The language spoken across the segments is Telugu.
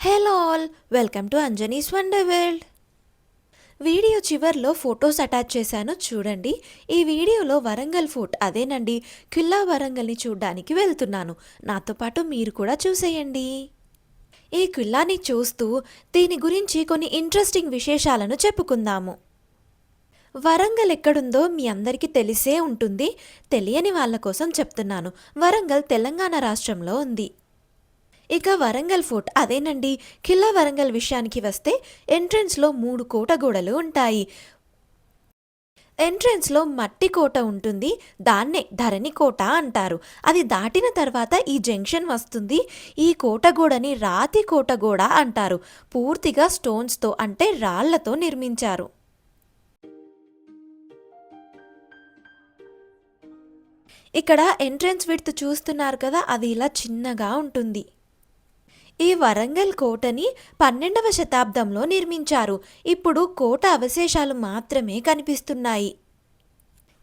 Hello all welcome to Anjani's wonder world. Video చివర్లో ఫొటోస్ అటాచ్ చేశాను చూడండి. ఈ వీడియోలో వరంగల్ ఫోర్ట్ అదేనండి కిల్లా వరంగల్ని చూడ్డానికి వెళ్తున్నాను. నాతో పాటు మీరు కూడా చూసేయండి. ఈ కిల్లాని చూస్తూ దీని గురించి కొన్ని ఇంట్రెస్టింగ్ విశేషాలను చెప్పుకుందాము. వరంగల్ ఎక్కడుందో మీ అందరికీ తెలిసే ఉంటుంది. తెలియని వాళ్ళ కోసం చెప్తున్నాను. వరంగల్ తెలంగాణ రాష్ట్రంలో ఉంది. ఇక వరంగల్ ఫోర్ట్ అదేనండి. కిల్లా వరంగల్ విషయానికి వస్తే ఎంట్రన్స్లో మూడు కోట గోడలు ఉంటాయి. ఎంట్రన్స్లో మట్టి కోట ఉంటుంది. దాన్నే ధరణి కోట అంటారు. అది దాటిన తర్వాత ఈ జంక్షన్ వస్తుంది. ఈ కోట గోడని రాతి కోట గోడ అంటారు. పూర్తిగా స్టోన్స్తో అంటే రాళ్ళతో నిర్మించారు. ఇక్కడ ఎంట్రన్స్ విడ్త్ చూస్తున్నారు కదా అది ఇలా చిన్నగా ఉంటుంది. ఈ వరంగల్ కోటని పన్నెండవ శతాబ్దంలో నిర్మించారు. ఇప్పుడు కోట అవశేషాలు మాత్రమే కనిపిస్తున్నాయి.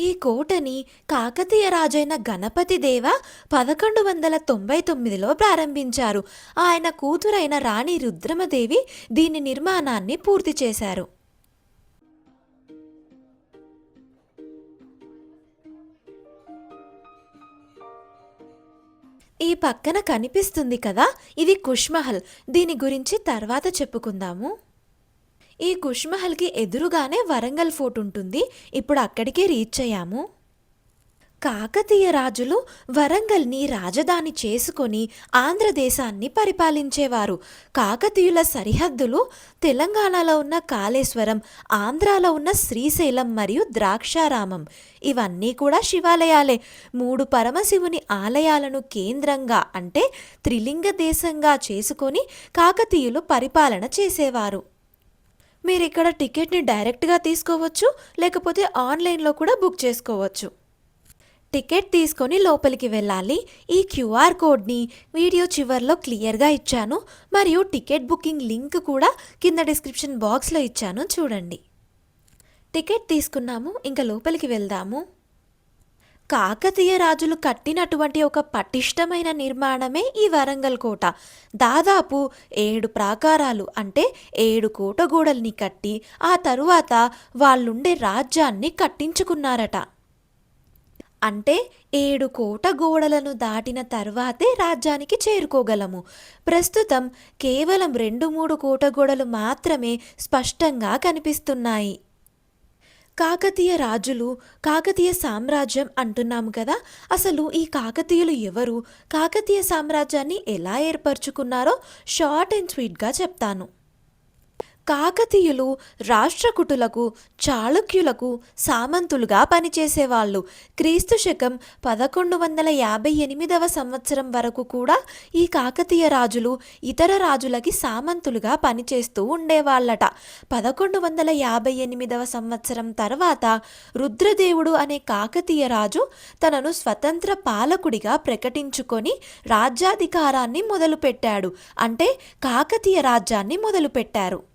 ఈ కోటని కాకతీయ రాజైన గణపతి దేవ పదకొండు వందల తొంభై తొమ్మిదిలో ప్రారంభించారు. ఆయన కూతురైన రాణి రుద్రమదేవి దీని నిర్మాణాన్ని పూర్తి చేశారు. ఈ పక్కన కనిపిస్తుంది కదా ఇది కుష్మహల్. దీని గురించి తర్వాత చెప్పుకుందాము. ఈ కుష్మహల్కి ఎదురుగానే వరంగల్ ఫోర్ట్ ఉంటుంది. ఇప్పుడు అక్కడికే రీచ్ అయ్యాము. కాకతీయ రాజులు వరంగల్ని రాజధాని చేసుకొని ఆంధ్రదేశాన్ని పరిపాలించేవారు. కాకతీయుల సరిహద్దులు తెలంగాణలో ఉన్న కాళేశ్వరం ఆంధ్రాలో ఉన్న శ్రీశైలం మరియు ద్రాక్షారామం. ఇవన్నీ కూడా శివాలయాలే. మూడు పరమశివుని ఆలయాలను కేంద్రంగా అంటే త్రిలింగ దేశంగా చేసుకొని కాకతీయులు పరిపాలన చేసేవారు. మీరు ఇక్కడ టికెట్ని డైరెక్ట్గా తీసుకోవచ్చు లేకపోతే ఆన్లైన్లో కూడా బుక్ చేసుకోవచ్చు. టికెట్ తీసుకొని లోపలికి వెళ్ళాలి. ఈ క్యూఆర్ కోడ్ని వీడియో చివర్లో క్లియర్గా ఇచ్చాను. మరియు టికెట్ బుకింగ్ లింక్ కూడా కింద డిస్క్రిప్షన్ బాక్స్లో ఇచ్చాను. చూడండి. టికెట్ తీసుకున్నాము. ఇంకా లోపలికి వెళ్దాము. కాకతీయ రాజులు కట్టినటువంటి ఒక పటిష్టమైన నిర్మాణమే ఈ వరంగల్ కోట. దాదాపు ఏడు ప్రాకారాలు అంటే ఏడు కోటగోడల్ని కట్టి ఆ తరువాత వాళ్ళుండే రాజ్యాన్ని కట్టించుకున్నారట. అంటే ఏడు కోట గోడలను దాటిన తర్వాతే రాజ్యానికి చేరుకోగలము. ప్రస్తుతం కేవలం రెండు మూడు కోట గోడలు మాత్రమే స్పష్టంగా కనిపిస్తున్నాయి. కాకతీయ రాజులు కాకతీయ సామ్రాజ్యం అంటున్నాము కదా. అసలు ఈ కాకతీయులు ఎవరు? కాకతీయ సామ్రాజ్యాన్ని ఎలా ఏర్పరచుకున్నారో షార్ట్ అండ్ స్వీట్గా చెప్తాను. కాకతీయులు రాష్ట్రకుటులకు చాళుక్యులకు సామంతులుగా పనిచేసేవాళ్ళు. క్రీస్తు శకం పదకొండు వందల యాభై ఎనిమిదవ సంవత్సరం వరకు కూడా ఈ కాకతీయ రాజులు ఇతర రాజులకి సామంతులుగా పనిచేస్తూ ఉండేవాళ్ళట. పదకొండు వందల యాభై ఎనిమిదవ సంవత్సరం తర్వాత రుద్రదేవుడు అనే కాకతీయ రాజు తనను స్వతంత్ర పాలకుడిగా ప్రకటించుకొని రాజ్యాధికారాన్ని మొదలుపెట్టాడు. అంటే కాకతీయ రాజ్యాన్ని మొదలుపెట్టారు.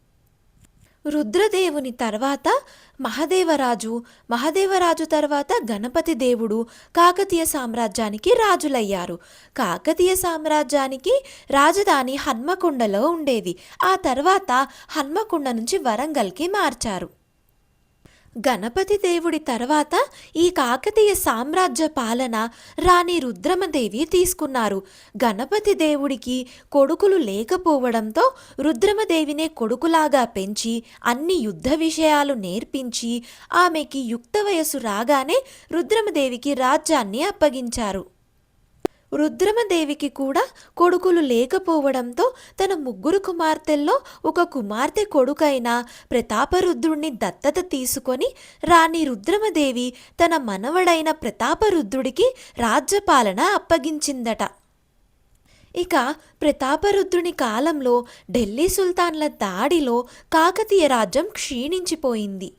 రుద్రదేవుని తర్వాత మహదేవరాజు. మహదేవరాజు తర్వాత గణపతి దేవుడు. కాకతీయ సామ్రాజ్యానికి రాజులయ్యారు. కాకతీయ సామ్రాజ్యానికి రాజధాని హన్మకొండలో ఉండేది. ఆ తర్వాత హన్మకొండ నుంచి వరంగల్కి మార్చారు. గణపతి దేవుడి తర్వాత ఈ కాకతీయ సామ్రాజ్య పాలన రాణి రుద్రమదేవి తీసుకున్నారు. గణపతి దేవుడికి కొడుకులు లేకపోవడంతో రుద్రమదేవినే కొడుకులాగా పెంచి అన్ని యుద్ధ విషయాలు నేర్పించి ఆమెకి యుక్త వయసు రాగానే రుద్రమదేవికి రాజ్యాన్ని అప్పగించారు. రుద్రమదేవికి కూడా కొడుకులు లేకపోవడంతో తన ముగ్గురు కుమార్తెల్లో ఒక కుమార్తె కొడుకైన ప్రతాపరుద్రుణ్ణి దత్తత తీసుకొని రాణి రుద్రమదేవి తన మనవడైన ప్రతాపరుద్రుడికి రాజ్యపాలన అప్పగించిందట. ఇక ప్రతాపరుద్రుని కాలంలో ఢిల్లీ సుల్తాన్ల దాడిలో కాకతీయ రాజ్యం క్షీణించిపోయింది.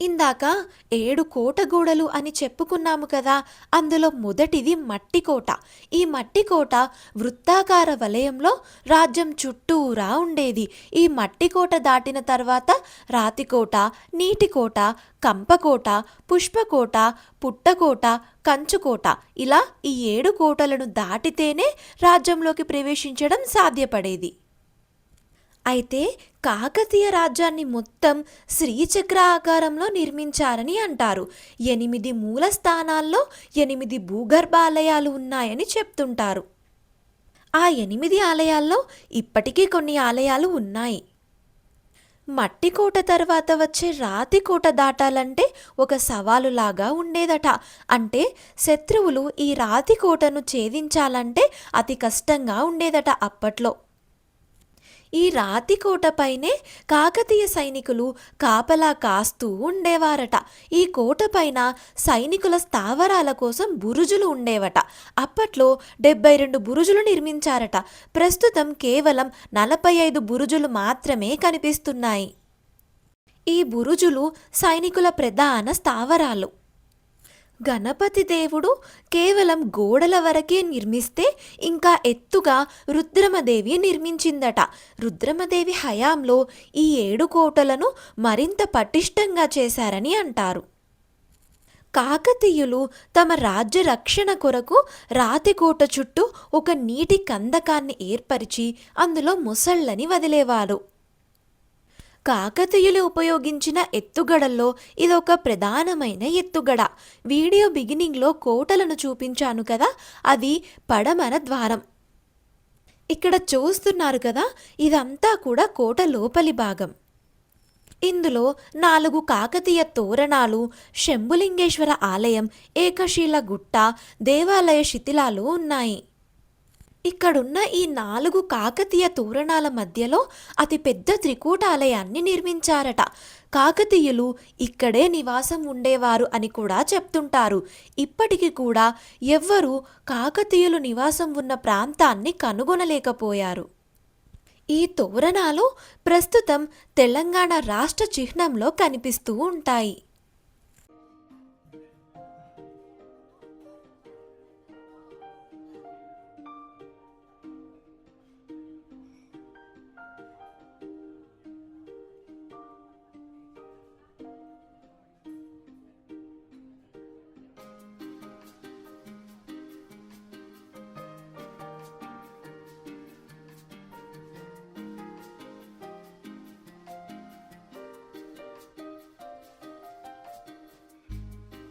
ఇందాక ఏడు కోటగోడలు అని చెప్పుకున్నాము కదా అందులో మొదటిది మట్టి కోట. ఈ మట్టి కోట వృత్తాకార వలయంలో రాజ్యం చుట్టూరా ఉండేది. ఈ మట్టి కోట దాటిన తర్వాత రాతికోట నీటికోట కంపకోట పుష్పకోట పుట్టకోట కంచుకోట ఇలా ఈ ఏడు కోటలను దాటితేనే రాజ్యంలోకి ప్రవేశించడం సాధ్యపడేది. అయితే కాకతీయ రాజ్యాన్ని మొత్తం శ్రీచక్ర ఆకారంలో నిర్మించారని అంటారు. ఎనిమిది మూల స్థానాల్లో ఎనిమిది భూగర్భాలయాలు ఉన్నాయని చెప్తుంటారు. ఆ ఎనిమిది ఆలయాల్లో ఇప్పటికీ కొన్ని ఆలయాలు ఉన్నాయి. మట్టి కోట తర్వాత వచ్చే రాతి కోట దాటాలంటే ఒక సవాలులాగా ఉండేదట. అంటే శత్రువులు ఈ రాతి కోటను ఛేదించాలంటే అతి కష్టంగా ఉండేదట అప్పట్లో. ఈ రాతి కోటపైనే కాకతీయ సైనికులు కాపలా కాస్తూ ఉండేవారట. ఈ కోటపైన సైనికుల స్థావరాల కోసం బురుజులు ఉండేవట. అప్పట్లో డెబ్బై రెండు బురుజులు నిర్మించారట. ప్రస్తుతం కేవలం నలభై ఐదు బురుజులు మాత్రమే కనిపిస్తున్నాయి. ఈ బురుజులు సైనికుల ప్రధాన స్థావరాలు. గణపతి దేవుడు కేవలం గోడల వరకే నిర్మిస్తే ఇంకా ఎత్తుగా రుద్రమదేవి నిర్మించిందట. రుద్రమదేవి హయాంలో ఈ ఏడు కోటలను మరింత పటిష్టంగా చేశారని అంటారు. కాకతీయులు తమ రాజ్య రక్షణ కొరకు రాతికోట చుట్టూ ఒక నీటి కందకాన్ని ఏర్పరిచి అందులో ముసళ్ళని వదిలేవారు. కాకతీయులు ఉపయోగించిన ఎత్తుగడల్లో ఇదొక ప్రధానమైన ఎత్తుగడ. వీడియో బిగినింగ్లో కోటలను చూపించాను కదా అది పడమర ద్వారం. ఇక్కడ చూస్తున్నారు కదా ఇదంతా కూడా కోట లోపలి భాగం. ఇందులో నాలుగు కాకతీయ తోరణాలు శంభులింగేశ్వర ఆలయం ఏకశీల గుట్ట దేవాలయ శిథిలాలు ఉన్నాయి. ఇక్కడున్న ఈ నాలుగు కాకతీయ తోరణాల మధ్యలో అతిపెద్ద త్రికూటాలయాన్ని నిర్మించారట. కాకతీయులు ఇక్కడే నివాసం ఉండేవారు అని కూడా చెప్తుంటారు. ఇప్పటికి కూడా ఎవ్వరూ కాకతీయులు నివాసం ఉన్న ప్రాంతాన్ని కనుగొనలేకపోయారు. ఈ తోరణాలు ప్రస్తుతం తెలంగాణ రాష్ట్ర చిహ్నంలో కనిపిస్తూ ఉంటాయి.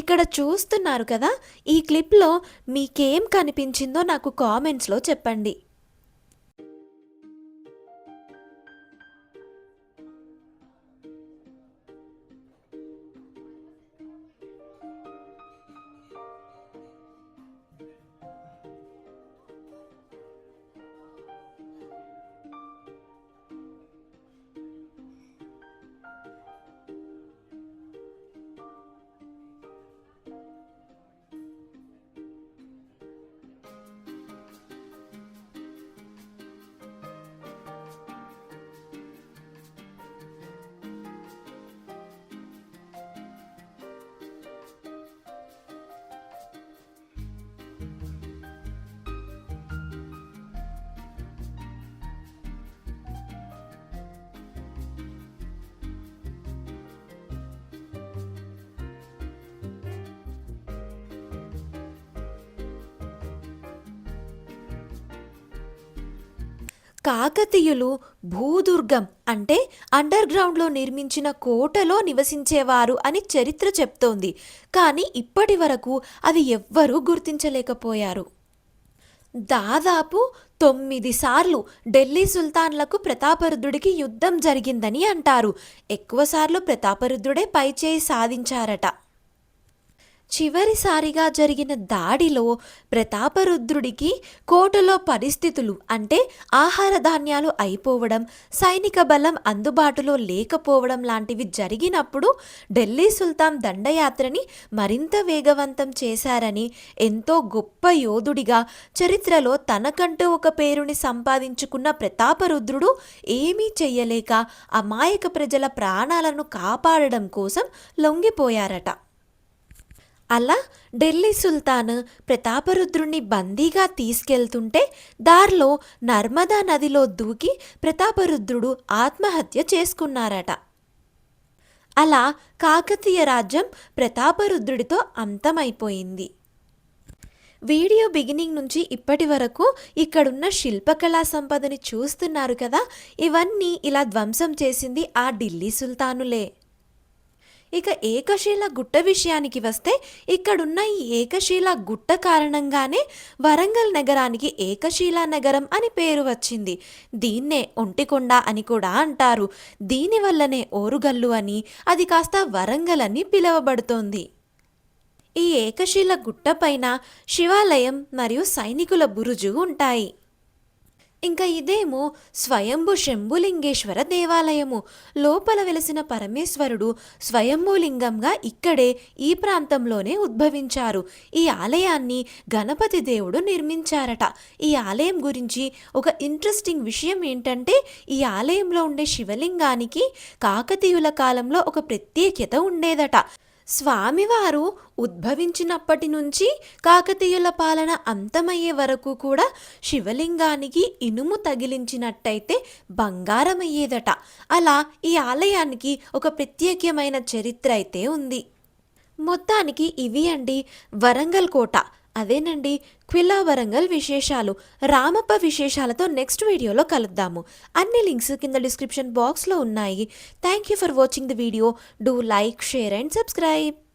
ఇక్కడ చూస్తున్నారు కదా ఈ క్లిప్లో మీకేం కనిపించిందో నాకు కామెంట్స్లో చెప్పండి. కాకతీయులు భూదుర్గం అంటే అండర్ గ్రౌండ్లో నిర్మించిన కోటలో నివసించేవారు అని చరిత్ర చెప్తోంది. కానీ ఇప్పటి వరకు అది ఎవ్వరూ గుర్తించలేకపోయారు. దాదాపు తొమ్మిది సార్లు ఢిల్లీ సుల్తాన్లకు ప్రతాపరుద్రుడికి యుద్ధం జరిగిందని అంటారు. ఎక్కువసార్లు ప్రతాపరుద్రుడే పైచేయి సాధించారట. చివరిసారిగా జరిగిన దాడిలో ప్రతాపరుద్రుడికి కోటలో పరిస్థితులు అంటే ఆహార ధాన్యాలు అయిపోవడం సైనిక బలం అందుబాటులో లేకపోవడం లాంటివి జరిగినప్పుడు ఢిల్లీ సుల్తాన్ దండయాత్రని మరింత వేగవంతం చేశారని ఎంతో గొప్ప యోధుడిగా చరిత్రలో తనకంటూ ఒక పేరుని సంపాదించుకున్న ప్రతాపరుద్రుడు ఏమీ చెయ్యలేక అమాయక ప్రజల ప్రాణాలను కాపాడడం కోసం లొంగిపోయారట. అలా ఢిల్లీ సుల్తాన్ ప్రతాపరుద్రుణ్ణి బందీగా తీసుకెళ్తుంటే దారిలో నర్మదా నదిలో దూకి ప్రతాపరుద్రుడు ఆత్మహత్య చేసుకున్నారట. అలా కాకతీయ రాజ్యం ప్రతాపరుద్రుడితో అంతమైపోయింది. వీడియో బిగినింగ్ నుంచి ఇప్పటి వరకు ఇక్కడున్న శిల్పకళా సంపదని చూస్తున్నారు కదా ఇవన్నీ ఇలా ధ్వంసం చేసింది ఆ ఢిల్లీ సుల్తానులే. ఇక ఏకశీల గుట్ట విషయానికి వస్తే ఇక్కడున్న ఈ ఏకశీల గుట్ట కారణంగానే వరంగల్ నగరానికి ఏకశీల నగరం అని పేరు వచ్చింది. దీన్నే ఒంటికొండ అని కూడా అంటారు. దీనివల్లనే ఓరుగల్లు అని అది కాస్త వరంగల్ అని పిలువబడుతోంది. ఈ ఏకశీల గుట్టపైన శివాలయం మరియు సైనికుల బురుజు ఉంటాయి. ఇంకా ఇదేమో స్వయంభు శంభులింగేశ్వర దేవాలయము. లోపల వెలసిన పరమేశ్వరుడు స్వయంభూలింగంగా ఇక్కడే ఈ ప్రాంతంలోనే ఉద్భవించారు. ఈ ఆలయాన్ని గణపతి దేవుడు నిర్మించారట. ఈ ఆలయం గురించి ఒక ఇంట్రెస్టింగ్ విషయం ఏంటంటే ఈ ఆలయంలో ఉండే శివలింగానికి కాకతీయుల కాలంలో ఒక ప్రత్యేకత ఉండేదట. స్వామివారు ఉద్భవించినప్పటి నుంచి కాకతీయుల పాలన అంతమయ్యే వరకు కూడా శివలింగానికి ఇనుము తగిలించినట్టయితే బంగారమయ్యేదట. అలా ఈ ఆలయానికి ఒక ప్రత్యేకమైన చరిత్ర అయితే ఉంది. మొత్తానికి ఇవి అండి వరంగల్ కోట. అదేనండి. క్విల్లా వరంగల్ విశేషాలు. రామప్ప విశేషాలతో నెక్స్ట్ వీడియోలో కలుద్దాము. అన్ని లింక్స్ కింద డిస్క్రిప్షన్ బాక్స్లో ఉన్నాయి. Thank you for watching the video. Do like share and subscribe.